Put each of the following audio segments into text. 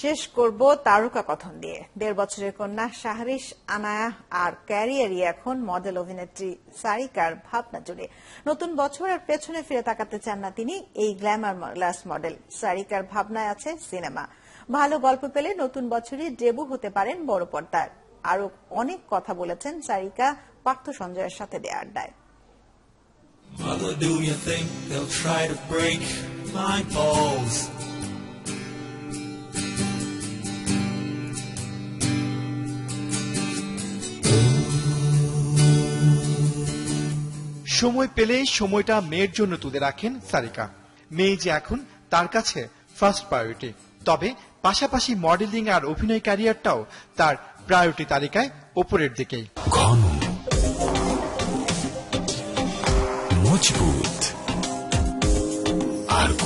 শেষ করব তারকা কথন দিয়ে। দেড় বছরের কন্যা শাহরিশ আনায়া আর ক্যারিয়ারই এখন মডেল অভিনেত্রী সারিকার ভাবনা জুড়ে। নতুন বছর আর পেছনে ফিরে তাকাতে চান না তিনি এই গ্ল্যামার গ্লাস মডেল সারিকার ভাবনায় আছে সিনেমা। ভালো গল্প পেলে নতুন বছরই ডেবু হতে পারেন বড় পর্দার। আরও অনেক কথা বলেছেন সারিকা পার্থ সঞ্জয়ের সাথে দেয়া আড্ডায়। Mother, do you think they'll try to break my balls? সময় পেলেই সময়টা মেয়ের জন্য তুলে রাখেন সারিকা। মেয়ে যে এখন, তার কাছে ফার্স্ট প্রায়োরিটি তবে পাশাপাশি মডেলিং আর অভিনয় ক্যারিয়ারটাও তার প্রায়োরিটি তালিকায় ওপরের দিকেই। ঘন, মজবুত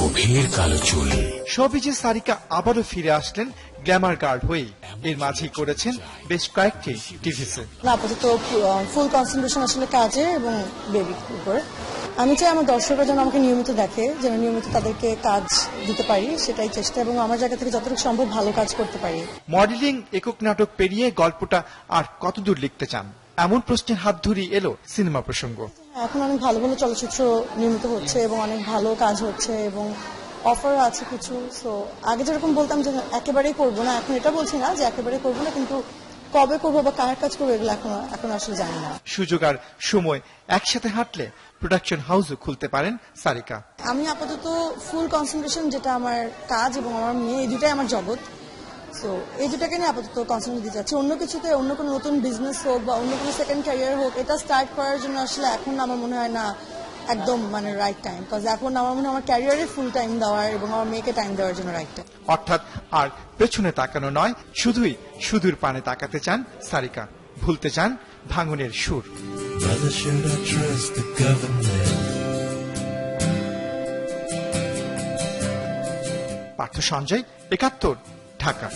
গভীর কালো চুল। সবিজে সারিকা আবারও ফিরে আসলেন গ্ল্যামার গার্ড হয়ে। এর মাঝেই করেছেন বেশ কয়েকটি টিভিসে না আপাতত ফুল কনসেন্ট্রেশন আসলে কাজে এবং বেবির উপরে। আমি চাই আমার দর্শকরা যেন আমাকে নিয়মিত দেখে যেন নিয়মিত তাদেরকে কাজ দিতে পারি সেটাই চেষ্টা এবং আমার জায়গা থেকে যতটুকু সম্ভব ভালো কাজ করতে পারি। মডেলিং একক নাটক পেরিয়ে গল্পটা আর কতদূর লিখতে চান? এমন প্রশ্নের হাত ধরি এলো সিনেমা প্রসঙ্গ। এখন অনেক ভালো ভালো চলচ্চিত্র নির্মিত হচ্ছে এবং অনেক ভালো কাজ হচ্ছে এবং অফার আছে কিছু সো আগে যেরকম বলতাম যে একেবারেই করব না এখন এটা বলছি না যে একেবারেই করব না কিন্তু কবে করব বা কার কাজ করব এগুলো এখন এখন আসলে জানি না। সুযোগ আর সময় একসাথে হাঁটলে প্রোডাকশন হাউসও খুলতে পারেন সারিকা। আমি আপাতত ফুল কনসেন্ট্রেশন যেটা আমার কাজ এবং আমার মেয়ে দুটাই আমার জগৎ। সো এই দুটাকে নিয়ে আপাতত কনসেন্ট্রেট দিতে চাচ্ছি। অন্য কিছুতে অন্য কোনো নতুন বিজনেস হোক বা অন্য কোনো সেকেন্ড ক্যারিয়ার হোক এটা স্টার্ট করার জন্য আসলে এখন আমার মনে হয় না একদম মানে রাইট টাইম বিকজ এখন আমার মনে হয় আমার ক্যারিয়ারে ফুল টাইম দেওয়ার এবং আমার মেয়েকে টাইম দেওয়ার জন্য রাইট টাইম অর্থাৎ আর পেছনে তাকানো নয় শুধুই সুদূর পানে তাকাতে চান সারিকা। ভুলতে চান ভাঙনের সুর? পার্থ সঞ্জয় একাত্তর। ঢাকা।